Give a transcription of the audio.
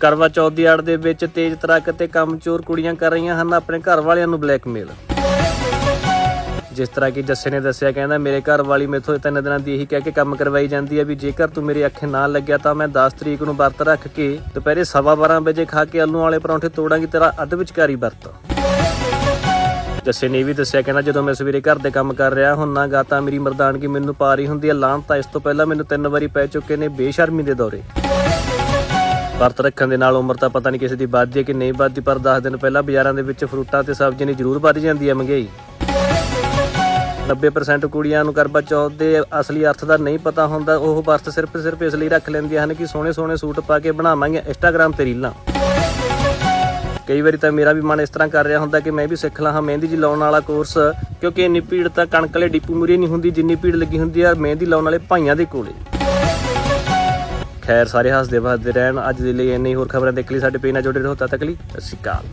ਕਰਵਾ ਚੌਥ ਦੀ ਆੜ ਦੇ ਵਿੱਚ ਤੇਜ਼ ਤਰਾਕ ਤੇ ਕੰਮਚੋਰ ਕੁੜੀਆਂ ਕਰ ਰਹੀਆਂ ਹਨ, ਆਪਣੇ ਘਰ ਵਾਲਿਆਂ ਨੂੰ ਬਲੈਕਮੇਲ। ਜਿਸ ਤਰ੍ਹਾਂ ਕਿ ਜੱਸੇ ਨੇ ਦੱਸਿਆ, ਕਹਿੰਦਾ, ਮੇਰੇ ਘਰ ਵਾਲੀ ਮੇਥੋਂ ਤਿੰਨ ਦਿਨਾਂ ਦੀ ਇਹੀ ਕਹਿ ਕੇ ਕੰਮ ਕਰਵਾਈ ਜਾਂਦੀ ਹੈ ਵੀ ਜੇਕਰ ਤੂੰ ਮੇਰੇ ਅੱਖੇ ਨਾ ਲੱਗਿਆ ਤਾਂ ਮੈਂ 10 ਤਰੀਕ ਨੂੰ ਵਰਤ ਰੱਖ ਕੇ ਦੁਪਹਿਰੇ 12:30 ਵਜੇ ਖਾ ਕੇ ਆਲੂ ਵਾਲੇ ਪਰੌਂਠੇ ਤੋੜਾਂਗੀ, ਤੇਰਾ ਅੱਧ ਵਿਚਕਾਰੀ ਵਰਤ। ਜੱਸੇ ਨੇ ਇਹ ਵੀ ਦੱਸਿਆ, ਕਹਿੰਦਾ, ਜਦੋਂ ਮੈਂ ਸਵੇਰੇ ਘਰ ਦੇ ਕੰਮ ਕਰ ਰਿਹਾ ਹੁੰਨਾ ਗਾ ਤਾਂ ਮੇਰੀ ਮਰਦਾਨਗੀ ਮੈਨੂੰ ਪਾ ਰਹੀ ਹੁੰਦੀ ਹੈ। ਲਾਹਣ ਤਾਂ ਇਸ ਤੋਂ ਪਹਿਲਾਂ ਮੈਨੂੰ ਤਿੰਨ ਵਾਰੀ ਪੈ ਚੁੱਕੇ ਨੇ ਬੇਸ਼ਰਮੀ ਦੇ ਦੌਰੇ। ਵਰਤ ਰੱਖਣ ਦੇ ਨਾਲ ਉਮਰ ਤਾਂ ਪਤਾ ਨਹੀਂ ਕਿਸੇ ਦੀ ਵੱਧਦੀ ਹੈ ਕਿ ਨਹੀਂ ਵੱਧਦੀ, ਪਰ 10 ਦਿਨ ਪਹਿਲਾਂ ਬਾਜ਼ਾਰਾਂ ਦੇ ਵਿੱਚ ਫਰੂਟਾਂ ਤੇ ਸਬਜ਼ੀਆਂ ਦੀ ਜ਼ਰੂਰ ਵੱਧ ਜਾਂਦੀ ਹੈ ਮਹਿੰਗਾਈ। 90% ਕੁੜੀਆਂ ਨੂੰ ਕਰਵਾ ਚੌਥ ਦੇ ਅਸਲੀ ਅਰਥ ਦਾ ਨਹੀਂ ਪਤਾ ਹੁੰਦਾ, ਉਹ ਵਰਤ ਸਿਰਫ ਸਿਰਫ ਇਸ ਲਈ ਰੱਖ ਲੈਂਦੀਆਂ ਹਨ ਕਿ ਸੋਹਣੇ ਸੋਹਣੇ ਸੂਟ ਪਾ ਕੇ ਬਣਾਵਾਂਗੇ ਇੰਸਟਾਗ੍ਰam ਤੇ ਰੀਲਾਂ। ਕਈ ਵਾਰੀ ਤਾਂ ਮੇਰਾ ਵੀ ਮਨ ਇਸ ਤਰ੍ਹਾਂ ਕਰ ਰਿਹਾ ਹੁੰਦਾ ਕਿ ਮੈਂ ਵੀ ਸਿੱਖ ਲਾਂ, ਹਾਂ, ਮਹਿੰਦੀ ਜੀ ਲਾਉਣ ਵਾਲਾ ਕੋਰਸ ਕਿਉਂਕਿ ਇੰਨੀ ਭੀੜ ਤਾਂ ਕਣਕ ਵਾਲੇ ਡਿਪੂ ਮੂਰੇ ਨਹੀਂ ਹੁੰਦੀ, ਜਿੰਨੀ ਭੀੜ ਲੱਗੀ ਹੁੰਦੀ ਆ ਮਹਿੰਦੀ ਲਾਉਣ ਵਾਲੇ ਭਾਈਆਂ ਦੇ ਕੋਲੇ। ਖੈਰ, ਸਾਰੇ ਹੱਸਦੇ ਵੱਸਦੇ ਰਹਿਣ। ਅੱਜ ਦੇ ਲਈ ਇੰਨੀ ਹੋਰ ਖਬਰਾਂ ਦੇਖ ਲਈ ਸਾਡੇ ਪੇਜ ਨਾਲ ਜੁੜੇ ਰਹੋ, ਤਦ ਤੱਕ ਲਈ ਸਤਿ ਸ਼੍ਰੀ ਅਕਾਲ।